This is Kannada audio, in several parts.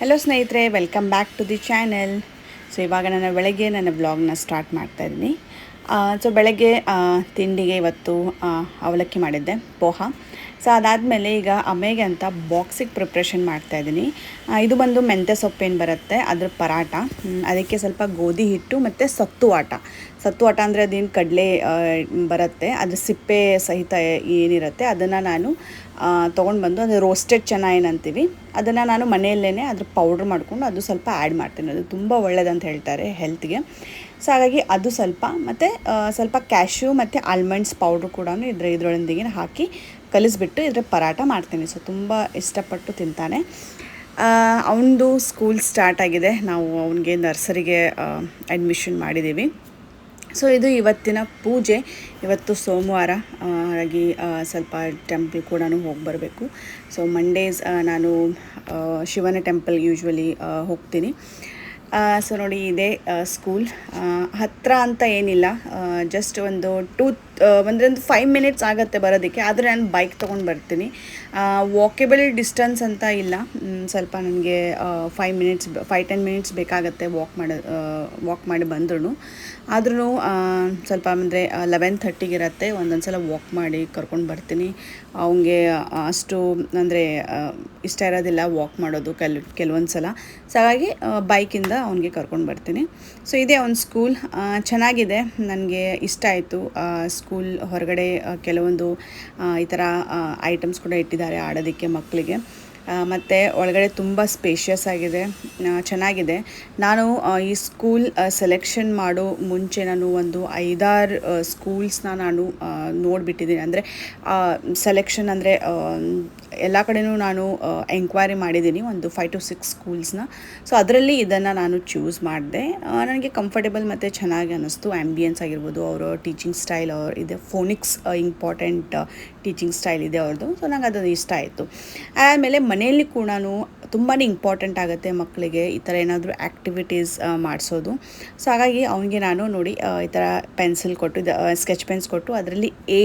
ಹಲೋ ಸ್ನೇಹಿತರೆ welcome back to the channel so ಇವಾಗ ನಾನು ಬೆಳಗ್ಗೆ ನನ್ನ ಬ್ಲಾಗ್ನ ಸ್ಟಾರ್ಟ್ ಮಾಡ್ತಾ ಇದ್ದೀನಿ. ಸೊ ಬೆಳಗ್ಗೆ ತಿಂಡಿಗೆ ಇವತ್ತು ಅವಲಕ್ಕಿ ಮಾಡಿದ್ದೆ, ಪೋಹ. ಸೊ ಅದಾದಮೇಲೆ ಈಗ ಅಮ್ಮೆಗೆ ಅಂತ ಬಾಕ್ಸಿಗೆ ಪ್ರಿಪ್ರೇಷನ್ ಮಾಡ್ತಾ ಇದ್ದೀನಿ. ಇದು ಬಂದು ಮೆಂತ್ಯ ಸೊಪ್ಪೇನು ಬರುತ್ತೆ, ಅದ್ರ ಪರಾಟ. ಅದಕ್ಕೆ ಸ್ವಲ್ಪ ಗೋಧಿ ಹಿಟ್ಟು ಮತ್ತು ಸತ್ತು ಆಟ. ಸತ್ತು ಆಟ ಅಂದರೆ ಅದೇನು ಕಡಲೆ ಬರುತ್ತೆ, ಅದ್ರ ಸಿಪ್ಪೆ ಸಹಿತ ಏನಿರುತ್ತೆ, ಅದನ್ನು ನಾನು ತೊಗೊಂಡು ಬಂದು ಅದು ರೋಸ್ಟೆಡ್ ಚೆನ್ನ ಏನಂತೀವಿ ಅದನ್ನು ನಾನು ಮನೆಯಲ್ಲೇ ಅದ್ರ ಪೌಡ್ರ್ ಮಾಡಿಕೊಂಡು ಅದು ಸ್ವಲ್ಪ ಆ್ಯಡ್ ಮಾಡ್ತೀನಿ. ಅದು ತುಂಬ ಒಳ್ಳೇದಂತ ಹೇಳ್ತಾರೆ ಹೆಲ್ತ್ಗೆ ಸೊ ಹಾಗಾಗಿ ಅದು ಸ್ವಲ್ಪ, ಮತ್ತು ಸ್ವಲ್ಪ ಕ್ಯಾಶ್ಯೂ ಮತ್ತು ಆಲ್ಮಂಡ್ಸ್ ಪೌಡ್ರ್ ಕೂಡ ಇದ್ರ ಇದರೊಂದಿಗೆ ಹಾಕಿ ಕಲಿಸ್ಬಿಟ್ಟು ಇದ್ರ ಪರಾಟ ಮಾಡ್ತೀನಿ. ಸೊ ತುಂಬ ಇಷ್ಟಪಟ್ಟು ತಿಂತಾನೆ. ಅವನದು ಸ್ಕೂಲ್ ಸ್ಟಾರ್ಟ್ ಆಗಿದೆ. ನಾವು ಅವನಿಗೆ ನರ್ಸರಿಗೆ ಅಡ್ಮಿಷನ್ ಮಾಡಿದ್ದೀವಿ ಸೊ ಇದು ಇವತ್ತಿನ ಪೂಜೆ. ಇವತ್ತು ಸೋಮವಾರ ಹಾಗಾಗಿ ಸ್ವಲ್ಪ ಟೆಂಪಲ್ ಕೂಡ ಹೋಗಿ ಬರಬೇಕು ಸೊ ಮಂಡೇಸ್ ನಾನು ಶಿವನ ಟೆಂಪಲ್ ಯೂಶ್ವಲಿ ಹೋಗ್ತೀನಿ. ಸೊ ನೋಡಿ, ಇದೆ ಸ್ಕೂಲ್ ಹತ್ತಿರ ಅಂತ ಏನಿಲ್ಲ. ಜಸ್ಟ್ ಒಂದು ಟೂ ಅಂದರೆ ಒಂದು ಫೈವ್ ಮಿನಿಟ್ಸ್ ಆಗುತ್ತೆ ಬರೋದಕ್ಕೆ. ಆದರೆ ನಾನು ಬೈಕ್ ತೊಗೊಂಡು ಬರ್ತೀನಿ. ವಾಕೆಬಲ್ ಡಿಸ್ಟೆನ್ಸ್ ಅಂತ ಇಲ್ಲ. ಸ್ವಲ್ಪ ನನಗೆ five minutes five ten minutes ಬೇಕಾಗತ್ತೆ ವಾಕ್ ಮಾಡ ವಾಕ್ ಮಾಡಿ ಬಂದ್ರೂ ಆದ್ರೂ ಸ್ವಲ್ಪ ಅಂದರೆ ಲೆವೆನ್ ಥರ್ಟಿಗೆ ಇರತ್ತೆ. ಒಂದೊಂದು ಸಲ ವಾಕ್ ಮಾಡಿ ಕರ್ಕೊಂಡು ಬರ್ತೀನಿ. ಅವನಿಗೆ ಅಷ್ಟು ಅಂದರೆ ಇಷ್ಟ ಇರೋದಿಲ್ಲ ವಾಕ್ ಮಾಡೋದು ಕೆಲ್ ಕೆಲವೊಂದು ಸಲ ಸೊ ಹಾಗಾಗಿ ಬೈಕಿಂದ ಅವನಿಗೆ ಕರ್ಕೊಂಡು ಬರ್ತೀನಿ. ಸೊ ಇದೇ ಒಂದು ಸ್ಕೂಲ್ ಚೆನ್ನಾಗಿದೆ. ನನಗೆ ಇಷ್ಟ ಆಯಿತು. ಸ್ಕೂಲ್ ಹೊರಗಡೆ ಕೆಲವೊಂದು ಈ ಥರ ಐಟಮ್ಸ್ ಕೂಡ ಇಟ್ಟಿದ್ದಾರೆ. ಆಡೋದಕ್ಕೆ ಮಕ್ಕಳಿಗೆ. ಮತ್ತು ಒಳಗಡೆ ತುಂಬ ಸ್ಪೇಷಿಯಸ್ ಆಗಿದೆ. ಚೆನ್ನಾಗಿದೆ. ನಾನು ಈ ಸ್ಕೂಲ್ ಸೆಲೆಕ್ಷನ್ ಮಾಡೋ ಮುಂಚೆ ನಾನು ಒಂದು ಐದಾರು ಸ್ಕೂಲ್ಸ್ನ ನಾನು ನೋಡಿಬಿಟ್ಟಿದ್ದೀನಿ. ಅಂದರೆ ಸೆಲೆಕ್ಷನ್ ಅಂದರೆ ಎಲ್ಲ ಕಡೆನೂ ನಾನು ಎಂಕ್ವೈರಿ ಮಾಡಿದ್ದೀನಿ ಒಂದು ಫೈವ್ ಟು ಸಿಕ್ಸ್ ಸ್ಕೂಲ್ಸ್ನ ಸೊ ಅದರಲ್ಲಿ ಇದನ್ನು ನಾನು ಚೂಸ್ ಮಾಡಿದೆ. ನನಗೆ ಕಂಫರ್ಟೇಬಲ್ ಮತ್ತು ಚೆನ್ನಾಗಿ ಅನ್ನಿಸ್ತು. ಆ್ಯಂಬಿಯನ್ಸ್ ಆಗಿರ್ಬೋದು, ಅವರ ಟೀಚಿಂಗ್ ಸ್ಟೈಲ್ ಅವ್ರ ಇದೆ ಫೋನಿಕ್ಸ್ ಇಂಪಾರ್ಟೆಂಟ್ ಟೀಚಿಂಗ್ ಸ್ಟೈಲ್ ಇದೆ ಅವ್ರದ್ದು ಸೊ ನಂಗೆ ಅದು ಇಷ್ಟ ಆಯಿತು. ಆಮೇಲೆ ಮನೆಯಲ್ಲಿ ಕೂಡ ತುಂಬಾ ಇಂಪಾರ್ಟೆಂಟ್ ಆಗುತ್ತೆ ಮಕ್ಕಳಿಗೆ ಈ ಥರ ಏನಾದರೂ ಆ್ಯಕ್ಟಿವಿಟೀಸ್ ಮಾಡಿಸೋದು. ಸೊ ಹಾಗಾಗಿ ಅವನಿಗೆ ನಾನು ನೋಡಿ ಈ ಥರ ಪೆನ್ಸಿಲ್ ಕೊಟ್ಟು ಸ್ಕೆಚ್ ಪೆನ್ಸ್ ಕೊಟ್ಟು ಅದರಲ್ಲಿ ಎ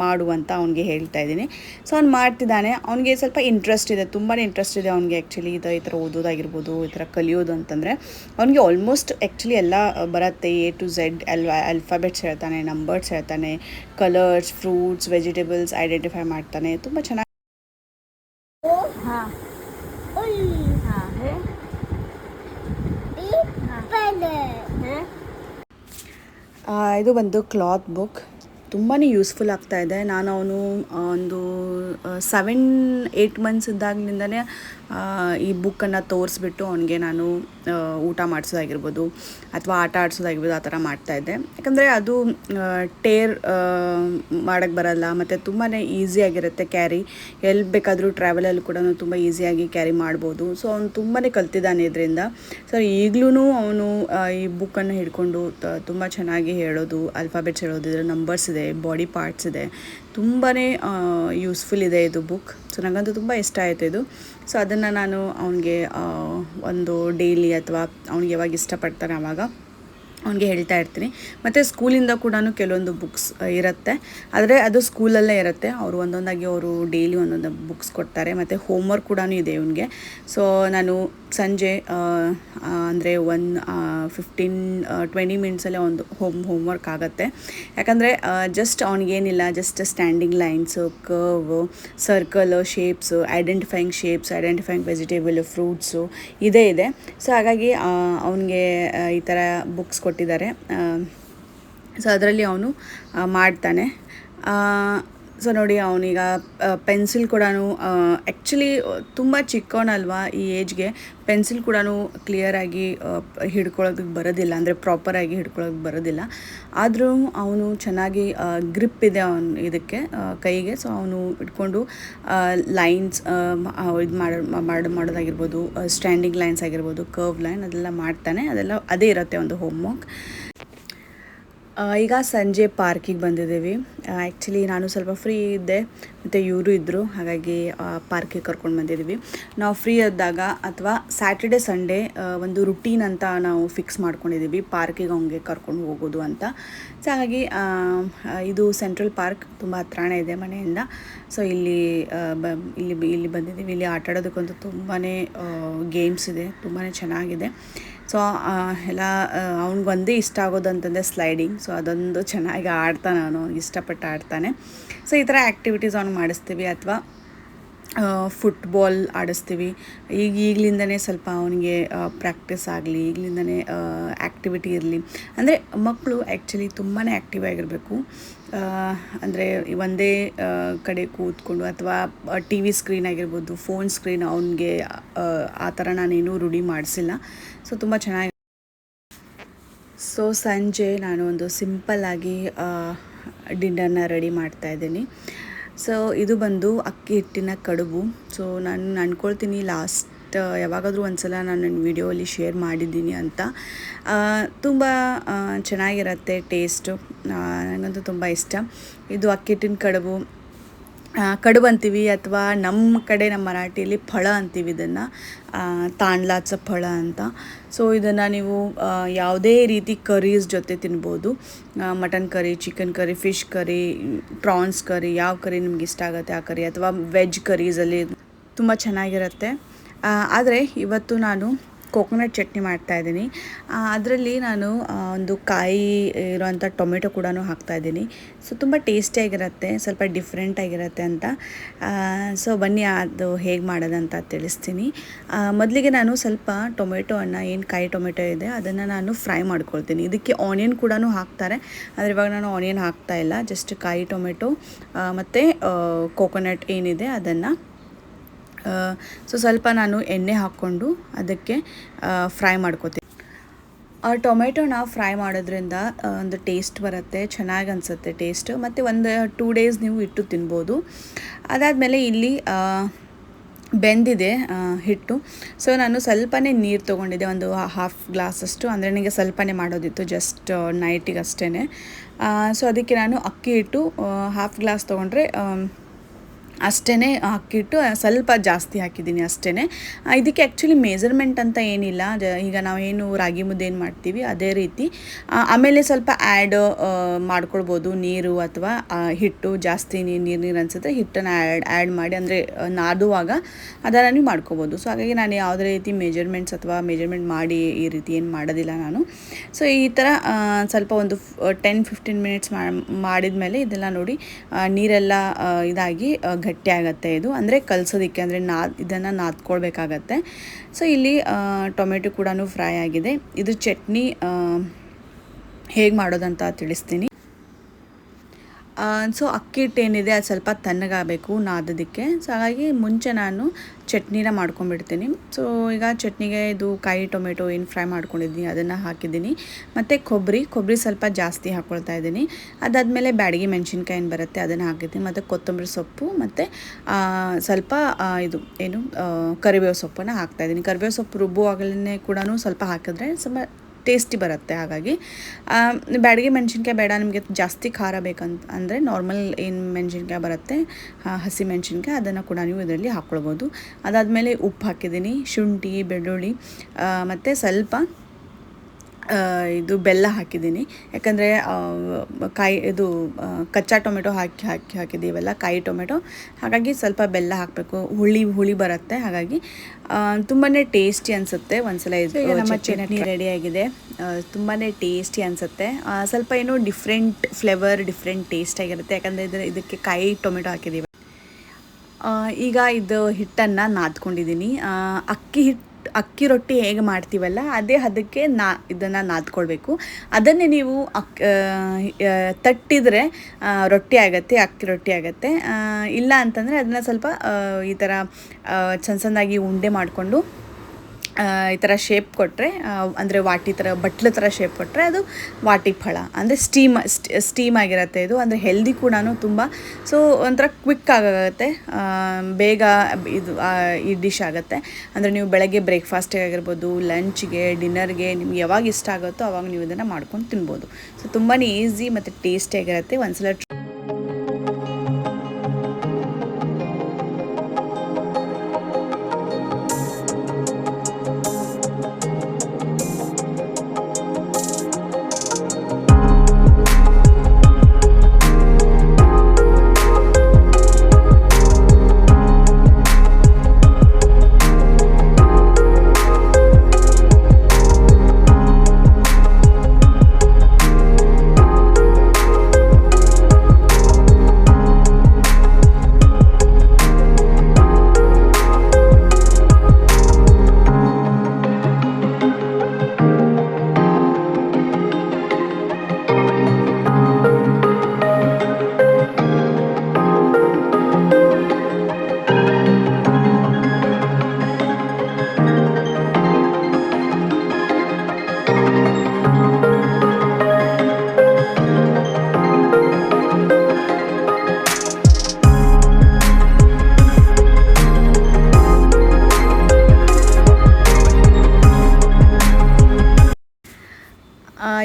ಮಾಡುವಂತ ಅವ್ನಿಗೆ ಹೇಳ್ತಾ ಇದ್ದೀನಿ. ಸೊ ಅವ್ನು ಮಾಡ್ತಿದ್ದಾನೆ. ಅವನಿಗೆ ಸ್ವಲ್ಪ ಇಂಟ್ರೆಸ್ಟ್ ಇದೆ ತುಂಬಾ ಇಂಟ್ರೆಸ್ಟ್ ಇದೆ ಅವನಿಗೆ ಆ್ಯಕ್ಚುಲಿ ಇದು ಈ ಥರ ಓದೋದಾಗಿರ್ಬೋದು, ಈ ಥರ ಕಲಿಯೋದು ಅಂತಂದರೆ. ಅವನಿಗೆ ಆಲ್ಮೋಸ್ಟ್ ಆ್ಯಕ್ಚುಲಿ ಎಲ್ಲ ಬರುತ್ತೆ A to Z all alphabets ಹೇಳ್ತಾನೆ ನಂಬರ್ಸ್ ಹೇಳ್ತಾನೆ ಕಲರ್ಸ್ ಫ್ರೂಟ್ಸ್ ವೆಜಿಟೇಬಲ್ಸ್ ಐಡೆಂಟಿಫೈ ಮಾಡ್ತಾನೆ. ತುಂಬ ಚೆನ್ನಾಗಿ ಇದು ಬಂದು ಕ್ಲಾತ್ ಬುಕ್. ತುಂಬಾ ಯೂಸ್ಫುಲ್ ಆಗ್ತಾ ಇದೆ. ನಾನು ಅವನು ಒಂದು ಸೆವೆನ್ ಏಯ್ಟ್ ಮಂತ್ಸ್ ಇದ್ದಾಗಲಿಂದನೇ ಈ ಬುಕ್ಕನ್ನು ತೋರಿಸ್ಬಿಟ್ಟು ಅವನಿಗೆ ನಾನು ಊಟ ಮಾಡಿಸೋದಾಗಿರ್ಬೋದು ಅಥವಾ ಆಟ ಆಡಿಸೋದಾಗಿರ್ಬೋದು ಆ ಥರ ಮಾಡ್ತಾಯಿದ್ದೆ ಯಾಕಂದರೆ ಅದು ಟೇರ್ ಮಾಡೋಕ್ಕೆ ಬರಲ್ಲ, ಮತ್ತು ತುಂಬಾ ಈಸಿಯಾಗಿರುತ್ತೆ ಕ್ಯಾರಿ ಎಲ್ಲಿ ಬೇಕಾದರೂ ಟ್ರಾವೆಲಲ್ಲಿ ಕೂಡ ತುಂಬ ಈಸಿಯಾಗಿ ಕ್ಯಾರಿ ಮಾಡ್ಬೋದು. ಸೊ ಅವನು ತುಂಬಾ ಕಲ್ತಿದ್ದಾನೆ ಇದರಿಂದ. ಸೊ ಈಗಲೂ ಅವನು ಈ ಬುಕ್ಕನ್ನು ಹಿಡ್ಕೊಂಡು ತುಂಬ ಚೆನ್ನಾಗಿ ಹೇಳೋದು ಅಲ್ಫಾಬೆಟ್ಸ್ ಹೇಳೋದು, ಇದರ ನಂಬರ್ಸ್ ಇದೆ ಬಾಡಿ ಪಾರ್ಟ್ಸ್ ಇದೆ ತುಂಬಾ ಯೂಸ್ಫುಲ್ ಇದೆ ಇದು ಬುಕ್ ಸೊ ನನಗಂತೂ ತುಂಬ ಇಷ್ಟ ಆಯಿತು ಇದು. ಸೊ ಅದನ್ನು ನಾನು ಅವನಿಗೆ ಒಂದು ಡೈಲಿ ಅಥವಾ ಅವ್ನಿಗೆ ಯಾವಾಗ ಇಷ್ಟಪಡ್ತಾನೆ ಆವಾಗ ಅವ್ನಿಗೆ ಹೇಳ್ತಾ ಇರ್ತೀನಿ. ಮತ್ತು ಸ್ಕೂಲಿಂದ ಕೂಡ ಕೆಲವೊಂದು ಬುಕ್ಸ್ ಇರುತ್ತೆ. ಆದರೆ ಅದು ಸ್ಕೂಲಲ್ಲೇ ಇರುತ್ತೆ. ಅವರು ಒಂದೊಂದಾಗಿ ಅವರು ಡೈಲಿ ಒಂದೊಂದು ಬುಕ್ಸ್ ಕೊಡ್ತಾರೆ. ಮತ್ತು ಹೋಮ್ವರ್ಕ್ ಕೂಡ ಇದೆ ಇವನಿಗೆ. ಸೊ, ನಾನು ಸಂಜೆ ಅಂದರೆ ಒನ್ ಫಿಫ್ಟೀನ್ ಟ್ವೆಂಟಿ ಮಿನಿಟ್ಸಲ್ಲೇ ಒಂದು ಹೋಮ್, ಹೋಮ್ವರ್ಕ್ ಆಗುತ್ತೆ. ಯಾಕಂದರೆ just ಅವನಿಗೇನಿಲ್ಲ, just standing lines, curve, circle, shapes, identifying shapes, identifying vegetable, fruits, ಇದೇ, ಇದೆ. ಸೊ, ಹಾಗಾಗಿ ಅವನಿಗೆ ಈ ಥರ ಬುಕ್ಸ್ ಕೊಟ್ಟಿದ್ದಾರೆ. ಸೊ ಅದರಲ್ಲಿ ಅವನು ಮಾಡ್ತಾನೆ. ಸೊ ನೋಡಿ ಅವನೀಗ ಪೆನ್ಸಿಲ್ ಕೂಡ ಆ್ಯಕ್ಚುಲಿ ತುಂಬ ಚಿಕ್ಕವನಲ್ವಾ ಈ ಏಜ್ಗೆ. ಪೆನ್ಸಿಲ್ ಕೂಡ ಕ್ಲಿಯರಾಗಿ ಹಿಡ್ಕೊಳ್ಳೋದಕ್ಕೆ ಬರೋದಿಲ್ಲ ಅಂದರೆ ಪ್ರಾಪರಾಗಿ ಹಿಡ್ಕೊಳ್ಳೋದಕ್ಕೆ ಬರೋದಿಲ್ಲ. ಆದರೂ ಅವನು ಚೆನ್ನಾಗಿ ಗ್ರಿಪ್ ಇದೆ ಅವನು ಇದಕ್ಕೆ ಕೈಗೆ. ಸೊ ಅವನು ಇಟ್ಕೊಂಡು ಲೈನ್ಸ್ ಇದು ಮಾಡೋ ಮಾಡ ಮಾಡೋದಾಗಿರ್ಬೋದು ಸ್ಟ್ಯಾಂಡಿಂಗ್ ಲೈನ್ಸ್ ಆಗಿರ್ಬೋದು ಕರ್ವ್ ಲೈನ್ ಅದೆಲ್ಲ ಮಾಡ್ತಾನೆ. ಅದೆಲ್ಲ ಅದೇ ಇರುತ್ತೆ ಒಂದು ಹೋಮ್ವರ್ಕ್ ಆ, ಈಗ ಸಂಜೆ ಪಾರ್ಕಿಗೆ ಬಂದಿದ್ದೀವಿ. ಆ್ಯಕ್ಚುಲಿ ನಾನು ಸ್ವಲ್ಪ ಫ್ರೀ ಇದ್ದೆ, ಮತ್ತು ಇವರು ಇದ್ದರು ಹಾಗಾಗಿ ಪಾರ್ಕಿಗೆ ಕರ್ಕೊಂಡು ಬಂದಿದ್ದೀವಿ. ನಾವು ಫ್ರೀ ಇದ್ದಾಗ ಅಥವಾ ಸ್ಯಾಟರ್ಡೆ ಸಂಡೇ ಒಂದು ರುಟೀನ್ ಅಂತ ನಾವು ಫಿಕ್ಸ್ ಮಾಡ್ಕೊಂಡಿದ್ದೀವಿ, ಪಾರ್ಕಿಗೆ ಹಂಗೆ ಕರ್ಕೊಂಡು ಹೋಗೋದು ಅಂತ. ಸೊ ಹಾಗಾಗಿ ಇದು ಸೆಂಟ್ರಲ್ ಪಾರ್ಕ್ ತುಂಬ ಹತ್ರನೇ ಇದೆ ಮನೆಯಿಂದ. ಸೊ ಇಲ್ಲಿ ಬ, ಇಲ್ಲಿ ಇಲ್ಲಿ ಬಂದಿದ್ದೀವಿ. ಇಲ್ಲಿ ಆಟ ಆಡೋದಕ್ಕಂತೂ ತುಂಬಾ ಗೇಮ್ಸ್ ಇದೆ ತುಂಬಾ ಚೆನ್ನಾಗಿದೆ. ಸೊ ಎಲ್ಲ ಅವ್ನಿಗೊಂದೇ ಇಷ್ಟ ಆಗೋದು ಅಂತಂದರೆ ಸ್ಲೈಡಿಂಗ್ ಸೊ, ಅದೊಂದು ಚೆನ್ನಾಗಿ ಆಡ್ತಾನೆ ಅವನು ಇಷ್ಟಪಟ್ಟು ಆಡ್ತಾನೆ. ಸೊ, ಈ ಥರ ಆ್ಯಕ್ಟಿವಿಟೀಸ್ ಅವ್ನು ಮಾಡಿಸ್ತೀವಿ ಅಥವಾ ಫುಟ್ಬಾಲ್ ಆಡಿಸ್ತೀವಿ. ಈಗ, ಈಗಲಿಂದನೇ ಸ್ವಲ್ಪ ಅವನಿಗೆ ಪ್ರಾಕ್ಟೀಸ್ ಆಗಲಿ, ಈಗಲಿಂದನೇ ಆ್ಯಕ್ಟಿವಿಟಿ ಇರಲಿ. ಅಂದರೆ ಮಕ್ಕಳು ಆ್ಯಕ್ಚುಲಿ ತುಂಬಾ ಆ್ಯಕ್ಟಿವ್ ಆಗಿರಬೇಕು. ಅಂದರೆ ಒಂದೇ ಕಡೆ ಕೂತ್ಕೊಂಡು ಅಥವಾ ಟಿ ವಿ ಸ್ಕ್ರೀನ್ ಆಗಿರ್ಬೋದು, ಫೋನ್ ಸ್ಕ್ರೀನ್ ಅವನಿಗೆ, ಆ ಥರ ನಾನೇನು ರೂಢಿ ಮಾಡಿಸಿಲ್ಲ. ಸೊ, ತುಂಬ ಚೆನ್ನಾಗಿ ಸೊ, ಸಂಜೆ ನಾನು ಒಂದು ಸಿಂಪಲ್ಲಾಗಿ ಡಿನ್ನರ್ನ ರೆಡಿ ಮಾಡ್ತಾ ಇದ್ದೀನಿ. ಸೊ, ಇದು ಬಂದು ಅಕ್ಕಿ ಹಿಟ್ಟಿನ ಕಡುಬು. ಸೊ, ನಾನು ಅಂದ್ಕೊಳ್ತೀನಿ ಲಾಸ್ಟ್ ಯಾವಾಗಾದರೂ ಒಂದ್ಸಲ ನಾನು ನನ್ನ ವಿಡಿಯೋಲಿ ಶೇರ್ ಮಾಡಿದ್ದೀನಿ ಅಂತ. ತುಂಬ ಚೆನ್ನಾಗಿರುತ್ತೆ ಟೇಸ್ಟು. ನನಗಂತೂ ತುಂಬ ಇಷ್ಟ. ಇದು ಅಕ್ಕಿಟ್ಟಿನ ಕಡುಬು. ಕಡುಬು ಅಂತೀವಿ ಅಥವಾ ನಮ್ಮ ಕಡೆ ನಮ್ಮ ಮರಾಠಿಯಲ್ಲಿ ಫಳ ಅಂತೀವಿ ಇದನ್ನು. ತಾಂಡ್ಲಾಚ ಫಳ ಅಂತ. ಸೊ ಇದನ್ನು ನೀವು ಯಾವುದೇ ರೀತಿ ಕರೀಸ್ ಜೊತೆ ತಿನ್ಬೋದು. Mutton curry, chicken curry, fish curry, prawns curry, ಯಾವ ಕರಿ ನಿಮ್ಗೆ ಇಷ್ಟ ಆಗುತ್ತೆ ಆ ಕರಿ. ಅಥವಾ ವೆಜ್ ಕರೀಸಲ್ಲಿ ತುಂಬ ಚೆನ್ನಾಗಿರುತ್ತೆ. ಆದರೆ ಇವತ್ತು ನಾನು ಕೋಕೋನಟ್ ಚಟ್ನಿ ಮಾಡ್ತಾ ಇದ್ದೀನಿ. ಅದರಲ್ಲಿ ನಾನು ಒಂದು ಕಾಯಿ ಇರೋವಂಥ ಟೊಮೆಟೊ ಕೂಡ ಹಾಕ್ತಾ ಇದ್ದೀನಿ. ಸೊ ತುಂಬ ಟೇಸ್ಟಿಯಾಗಿರುತ್ತೆ ಸ್ವಲ್ಪ ಡಿಫ್ರೆಂಟಾಗಿರುತ್ತೆ ಅಂತ. ಸೊ ಬನ್ನಿ ಅದು ಹೇಗೆ ಮಾಡೋದಂತ ತಿಳಿಸ್ತೀನಿ. ಮೊದಲಿಗೆ ನಾನು ಸ್ವಲ್ಪ ಟೊಮೆಟೊವನ್ನು ಏನು ಕಾಯಿ ಟೊಮೆಟೊ ಇದೆ, ಅದನ್ನು ನಾನು ಫ್ರೈ ಮಾಡ್ಕೊಳ್ತೀನಿ. ಇದಕ್ಕೆ ಆನಿಯನ್ ಕೂಡ ಹಾಕ್ತಾರೆ, ಆದರೆ ಇವಾಗ ನಾನು ಆನಿಯನ್ ಹಾಕ್ತಾ ಇಲ್ಲ. ಜಸ್ಟ್ ಕಾಯಿ ಟೊಮೆಟೊ ಮತ್ತು ಕೋಕೋನಟ್ ಏನಿದೆ ಅದನ್ನು ಸೊ ಸ್ವಲ್ಪ ನಾನು ಎಣ್ಣೆ ಹಾಕ್ಕೊಂಡು ಅದಕ್ಕೆ ಫ್ರೈ ಮಾಡ್ಕೋತೀನಿ. ಟೊಮೆಟೊನ ಫ್ರೈ ಮಾಡೋದ್ರಿಂದ ಒಂದು ಟೇಸ್ಟ್ ಬರುತ್ತೆ, ಚೆನ್ನಾಗಿ ಅನಿಸುತ್ತೆ ಟೇಸ್ಟ್ ಮತ್ತು ಒಂದು ಟೂ ಡೇಸ್ ನೀವು ಇಟ್ಟು ತಿನ್ಬೋದು. ಅದಾದಮೇಲೆ ಇಲ್ಲಿ ಬೆಂದಿದೆ ಹಿಟ್ಟು. ಸೊ ನಾನು ಸ್ವಲ್ಪನೇ ನೀರು ತೊಗೊಂಡಿದ್ದೆ, ಒಂದು ಹಾಫ್ ಗ್ಲಾಸಷ್ಟು ಅಂದರೆ ನನಗೆ ಸ್ವಲ್ಪನೇ ಮಾಡೋದಿತ್ತು ಜಸ್ಟ್ ನೈಟಿಗೆ ಅಷ್ಟೇ ಸೊ ಅದಕ್ಕೆ ನಾನು ಅಕ್ಕಿ ಹಿಟ್ಟು ಹಾಫ್ ಗ್ಲಾಸ್ ತೊಗೊಂಡ್ರೆ ಅಷ್ಟೇ ಹಾಕಿಟ್ಟು ಸ್ವಲ್ಪ ಜಾಸ್ತಿ ಹಾಕಿದ್ದೀನಿ ಅಷ್ಟೇ ಇದಕ್ಕೆ ಆ್ಯಕ್ಚುಲಿ ಮೇಜರ್ಮೆಂಟ್ ಅಂತ ಏನಿಲ್ಲ. ಜ- ಈಗ ನಾವೇನು ರಾಗಿ ಮುದ್ದೆ ಏನು ಮಾಡ್ತೀವಿ ಅದೇ ರೀತಿ. ಆಮೇಲೆ ಸ್ವಲ್ಪ ಆ್ಯಡ್ ಮಾಡ್ಕೊಳ್ಬೋದು ನೀರು ಅಥವಾ ಹಿಟ್ಟು. ಜಾಸ್ತಿ ನೀರು ನೀರು ನೀರು ಅನಿಸುತ್ತೆ ಹಿಟ್ಟನ್ನು ಆ್ಯಡ್ ಆ್ಯಡ್ ಮಾಡಿ ಅಂದರೆ ನಾದುವಾಗ ಅದನ್ನು ನೀವು ಮಾಡ್ಕೋಬೋದು ಸೊ ಹಾಗಾಗಿ ನಾನು ಯಾವುದೇ ರೀತಿ ಮೇಜರ್ಮೆಂಟ್ಸ್ ಅಥವಾ ಮೇಜರ್ಮೆಂಟ್ ಮಾಡಿ ಈ ರೀತಿ ಏನು ಮಾಡೋದಿಲ್ಲ ನಾನು. ಸೊ ಈ ಥರ ಸ್ವಲ್ಪ ಒಂದು ಟೆನ್ ಫಿಫ್ಟೀನ್ ಮಿನಿಟ್ಸ್ ಮಾಡಿದ ಮೇಲೆ ಇದೆಲ್ಲ ನೋಡಿ ನೀರೆಲ್ಲ ಇದಾಗಿ ಆ, ಗಟ್ಟಿ ಆಗತ್ತೆ ಇದು. ಅಂದರೆ ಕಲಸೋದಕ್ಕೆ, ಅಂದರೆ ನಾ ಇದನ್ನು ನಾದ್ಕೊಳ್ಬೇಕಾಗತ್ತೆ. ಸೊ ಇಲ್ಲಿ ಟೊಮೆಟೊ ಕೂಡ ಫ್ರೈ ಆಗಿದೆ. ಇದು ಚಟ್ನಿ ಹೇಗೆ ಮಾಡೋದಂತ ತಿಳಿಸ್ತೀನಿ. ಸೊ ಅಕ್ಕಿ ಹಿಟ್ಟೇನಿದೆ ಅದು ಸ್ವಲ್ಪ ತಣ್ಣಗಾಗಬೇಕು ನಾದೋದಕ್ಕೆ. ಸೊ ಹಾಗಾಗಿ ಮುಂಚೆ ನಾನು ಚಟ್ನಿನ ಮಾಡ್ಕೊಂಡ್ಬಿಡ್ತೀನಿ. ಸೊ ಈಗ ಚಟ್ನಿಗೆ ಇದು ಕಾಯಿ, ಟೊಮೆಟೊ, ಏನು ಫ್ರೈ ಮಾಡ್ಕೊಂಡಿದ್ದೀನಿ, ಅದನ್ನು ಹಾಕಿದ್ದೀನಿ. ಮತ್ತು ಕೊಬ್ಬರಿ ಕೊಬ್ಬರಿ ಸ್ವಲ್ಪ ಜಾಸ್ತಿ ಹಾಕ್ಕೊಳ್ತಾ ಇದ್ದೀನಿ. ಅದಾದಮೇಲೆ ಬ್ಯಾಡಗಿ ಮೆಣಸಿನ್ಕಾಯಿ ಏನು ಬರುತ್ತೆ, ಅದನ್ನು ಹಾಕಿದ್ದೀನಿ. ಮತ್ತು ಕೊತ್ತಂಬರಿ ಸೊಪ್ಪು, ಮತ್ತು ಸ್ವಲ್ಪ ಇದು, ಏನು ಕರಿಬೇವು ಸೊಪ್ಪನ್ನು ಹಾಕ್ತಾಯಿದ್ದೀನಿ ಕರಿಬೇವು ಸೊಪ್ಪು ರುಬ್ಬುವಾಗಲೇ ಕೂಡ ಸ್ವಲ್ಪ ಹಾಕಿದ್ರೆ ಸ್ವಲ್ಪ ಟೇಸ್ಟಿ ಬರುತ್ತೆ, ಹಾಗಾಗಿ. ಬ್ಯಾಡಗಿ ಮೆಣಸಿನ್ಕಾಯಿ ಬೇಡ, ನಿಮಗೆ ಜಾಸ್ತಿ ಖಾರ ಬೇಕಂತ ಅಂದರೆ ನಾರ್ಮಲ್ ಏನು ಮೆಣಸಿನ್ಕಾಯಿ ಬರುತ್ತೆ ಹಸಿ ಮೆಣಸಿನ್ಕಾಯಿ, ಅದನ್ನು ಕೂಡ ನೀವು ಇದರಲ್ಲಿ ಹಾಕ್ಕೊಳ್ಬೋದು ಅದಾದಮೇಲೆ ಉಪ್ಪು ಹಾಕಿದ್ದೀನಿ, ಶುಂಠಿ, ಬೆಳ್ಳುಳ್ಳಿ ಮತ್ತು ಸ್ವಲ್ಪ ಇದು ಬೆಲ್ಲ ಹಾಕಿದ್ದೀನಿ. ಯಾಕಂದರೆ ಕಾಯಿ ಇದು ಕಚ್ಚಾ ಟೊಮೆಟೊ ಹಾಕಿ ಹಾಕಿ ಹಾಕಿದ್ದೀವಲ್ಲ ಕಾಯಿ ಟೊಮೆಟೊ. ಹಾಗಾಗಿ ಸ್ವಲ್ಪ ಬೆಲ್ಲ ಹಾಕಬೇಕು. ಹುಳಿ ಹುಳಿ ಬರುತ್ತೆ. ಹಾಗಾಗಿ ತುಂಬಾ ಟೇಸ್ಟಿ ಅನಿಸುತ್ತೆ. ಒಂದ್ಸಲ ಇದು ನಮ್ಮ ಚಟ್ನಿ ರೆಡಿಯಾಗಿದೆ ತುಂಬಾ ಟೇಸ್ಟಿ ಅನಿಸುತ್ತೆ. ಸ್ವಲ್ಪ ಏನೋ ಡಿಫ್ರೆಂಟ್ ಫ್ಲೇವರ್ ಡಿಫ್ರೆಂಟ್ ಟೇಸ್ಟ್ ಆಗಿರುತ್ತೆ. ಯಾಕಂದರೆ ಇದರ ಇದಕ್ಕೆ ಕಾಯಿ ಟೊಮೆಟೊ ಹಾಕಿದ್ದೀವಿ. ಈಗ ಇದು ಹಿಟ್ಟನ್ನು ನಾದ್ಕೊಂಡಿದ್ದೀನಿ. ಅಕ್ಕಿ ಹಿಟ್ಟು ಅಕ್ಕಿ ರೊಟ್ಟಿ ಹೇಗೆ ಮಾಡ್ತೀವಲ್ಲ, ಅದೇ ಅದಕ್ಕೆ ನಾ ಇದನ್ನು ನಾದ್ಕೊಳ್ಬೇಕು. ಅದನ್ನೇ ನೀವು ಅಕ್ ತಟ್ಟಿದರೆ ರೊಟ್ಟಿ ಆಗತ್ತೆ, ಅಕ್ಕಿ ರೊಟ್ಟಿ ಆಗತ್ತೆ. ಇಲ್ಲ ಅಂತಂದರೆ ಅದನ್ನು ಸ್ವಲ್ಪ ಈ ಥರ ಚಂದ ಚಂದಾಗಿ ಉಂಡೆ ಮಾಡಿಕೊಂಡು ಈ ಥರ ಶೇಪ್ ಕೊಟ್ಟರೆ ಅಂದರೆ ವಾಟಿ ಥರ ಬಟ್ಲು ಥರ ಶೇಪ್ ಕೊಟ್ಟರೆ ಅದು ವಾಟಿ ಫಳ. ಅಂದರೆ ಸ್ಟೀಮ್ ಸ್ಟೀಮ್ ಆಗಿರುತ್ತೆ ಇದು. ಅಂದರೆ ಹೆಲ್ದಿ ಕೂಡ ತುಂಬ ಸೊ ಒಂಥರ ಕ್ವಿಕ್ ಆಗುತ್ತೆ ಬೇಗ ಇದು ಈ ಡಿಶ್ ಆಗುತ್ತೆ. ಅಂದರೆ ನೀವು ಬೆಳಗ್ಗೆ ಬ್ರೇಕ್ಫಾಸ್ಟಿಗೆ ಆಗಿರ್ಬೋದು ಲಂಚ್ಗೆ ಡಿನ್ನರ್ಗೆ ನಿಮ್ಗೆ ಯಾವಾಗ ಇಷ್ಟ ಆಗುತ್ತೋ ಅವಾಗ ನೀವು ಇದನ್ನು ಮಾಡ್ಕೊಂಡು ತಿನ್ಬೋದು. ಸೊ ತುಂಬಾ ಈಸಿ ಮತ್ತು ಟೇಸ್ಟಿಯಾಗಿರುತ್ತೆ ಒಂದ್ಸಲ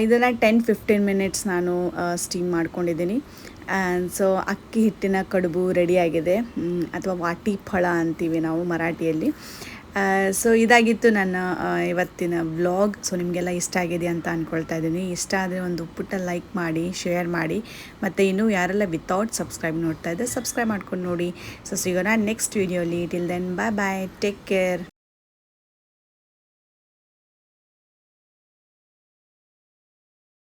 ಇದನ್ನು ಟೆನ್ ಫಿಫ್ಟೀನ್ ಮಿನಿಟ್ಸ್ ನಾನು ಸ್ಟೀಮ್ ಮಾಡ್ಕೊಂಡಿದ್ದೀನಿ. ಆ್ಯಂಡ್ ಸೊ ಅಕ್ಕಿ ಹಿಟ್ಟಿನ ಕಡುಬು ರೆಡಿಯಾಗಿದೆ ಅಥವಾ ವಾಟಿ ಫಳ ಅಂತೀವಿ ನಾವು ಮರಾಠಿಯಲ್ಲಿ. ಸೊ ಇದಾಗಿತ್ತು ನನ್ನ ಇವತ್ತಿನ ವ್ಲಾಗ್ ಸೊ ನಿಮಗೆಲ್ಲ ಇಷ್ಟ ಆಗಿದೆ ಅಂತ ಅಂದ್ಕೊಳ್ತಾ ಇದ್ದೀನಿ. ಇಷ್ಟ ಆದರೆ ಒಂದು ಪುಟ್ಟ ಲೈಕ್ ಮಾಡಿ ಶೇರ್ ಮಾಡಿ. ಮತ್ತು ಇನ್ನೂ ಯಾರೆಲ್ಲ ವಿತೌಟ್ ಸಬ್ಸ್ಕ್ರೈಬ್ ನೋಡ್ತಾ ಇದ್ದೆ ಸಬ್ಸ್ಕ್ರೈಬ್ ಮಾಡ್ಕೊಂಡು ನೋಡಿ. ಸೊ ಸಿಗೋಣ next ವೀಡಿಯೋಲಿ till then bye bye take care